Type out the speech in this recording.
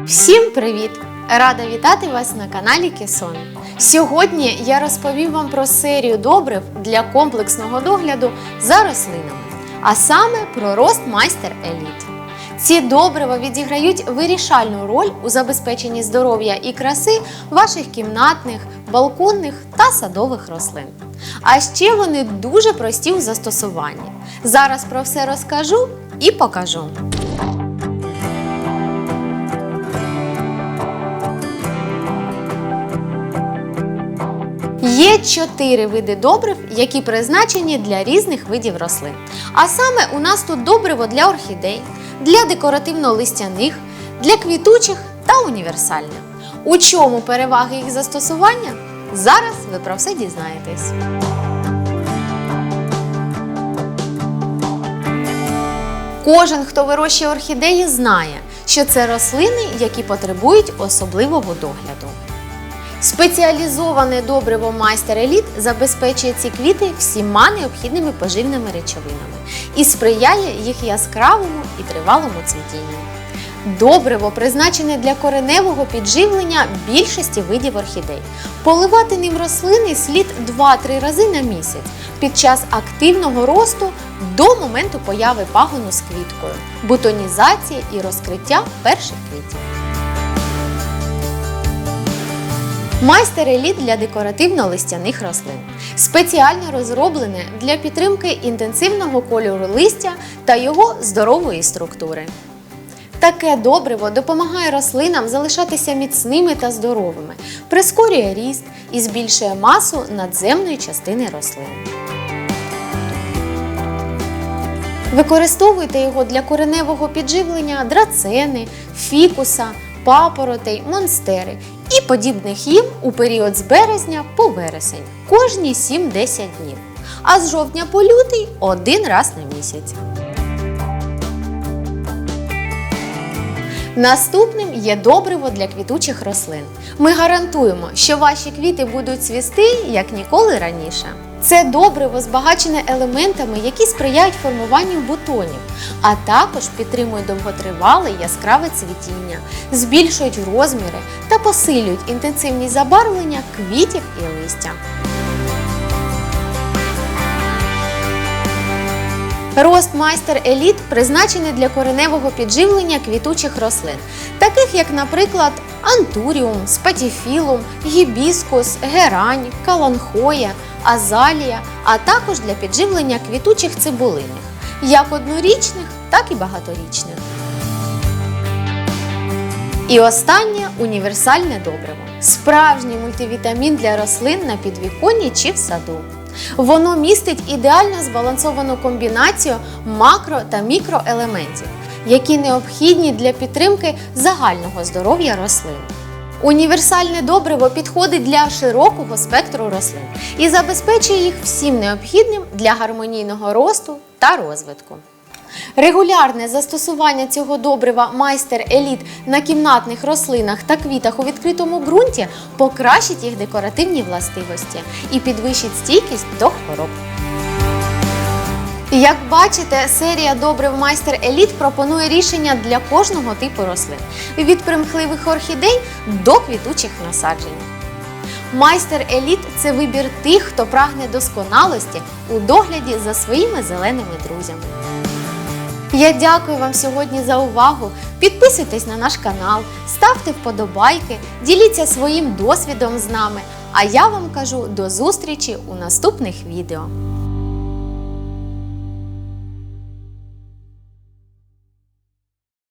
Всім привіт! Рада вітати вас на каналі Кесон. Сьогодні я розповім вам про серію добрив для комплексного догляду за рослинами, а саме про рост майстер еліт. Ці добрива відіграють вирішальну роль у забезпеченні здоров'я і краси ваших кімнатних, балконних та садових рослин. А ще вони дуже прості у застосуванні. Зараз про все розкажу і покажу. Є чотири види добрив, які призначені для різних видів рослин. А саме у нас тут добриво для орхідей, для декоративно-листяних, для квітучих та універсальне. У чому переваги їх застосування? Зараз ви про все дізнаєтесь. Кожен, хто вирощує орхідеї, знає, що це рослини, які потребують особливого догляду. Спеціалізоване добриво майстер еліт забезпечує ці квіти всіма необхідними поживними речовинами і сприяє їх яскравому і тривалому цвітінню. Добриво призначене для кореневого підживлення більшості видів орхідей. Поливати ним рослини слід 2-3 рази на місяць під час активного росту до моменту появи пагону з квіткою, бутонізації і розкриття перших квітів. Майстер еліт для декоративно-листяних рослин. Спеціально розроблене для підтримки інтенсивного кольору листя та його здорової структури. Таке добриво допомагає рослинам залишатися міцними та здоровими, прискорює ріст і збільшує масу надземної частини рослин. Використовуйте його для кореневого підживлення драцени, фікуса, папоротей, монстери і подібних їм у період з березня по вересень кожні 7-10 днів, а з жовтня по лютий один раз на місяць. Наступним є добриво для квітучих рослин. Ми гарантуємо, що ваші квіти будуть цвісти як ніколи раніше. Це добриво збагачене елементами, які сприяють формуванню бутонів, а також підтримують довготривале яскраве цвітіння, збільшують розміри та посилюють інтенсивність забарвлення квітів і листя. Рост майстер еліт призначений для кореневого підживлення квітучих рослин, таких як, наприклад, антуріум, спатіфілум, гібіскус, герань, каланхоя, азалія, а також для підживлення квітучих цибулиних, як однорічних, так і багаторічних. І останнє універсальне добриво. Справжній мультивітамін для рослин на підвіконні чи в саду. Воно містить ідеально збалансовану комбінацію макро та мікроелементів, які необхідні для підтримки загального здоров'я рослин. Універсальне добриво підходить для широкого спектру рослин і забезпечує їх всім необхідним для гармонійного росту та розвитку. Регулярне застосування цього добрива майстер еліт на кімнатних рослинах та квітах у відкритому ґрунті покращить їх декоративні властивості і підвищить стійкість до хвороб. Як бачите, серія добрив майстер еліт пропонує рішення для кожного типу рослин від примхливих орхідей до квітучих насаджень. Майстер еліт це вибір тих, хто прагне досконалості у догляді за своїми зеленими друзями. Я дякую вам сьогодні за увагу. Підписуйтесь на наш канал, ставте вподобайки, діліться своїм досвідом з нами. А я вам кажу до зустрічі у наступних відео.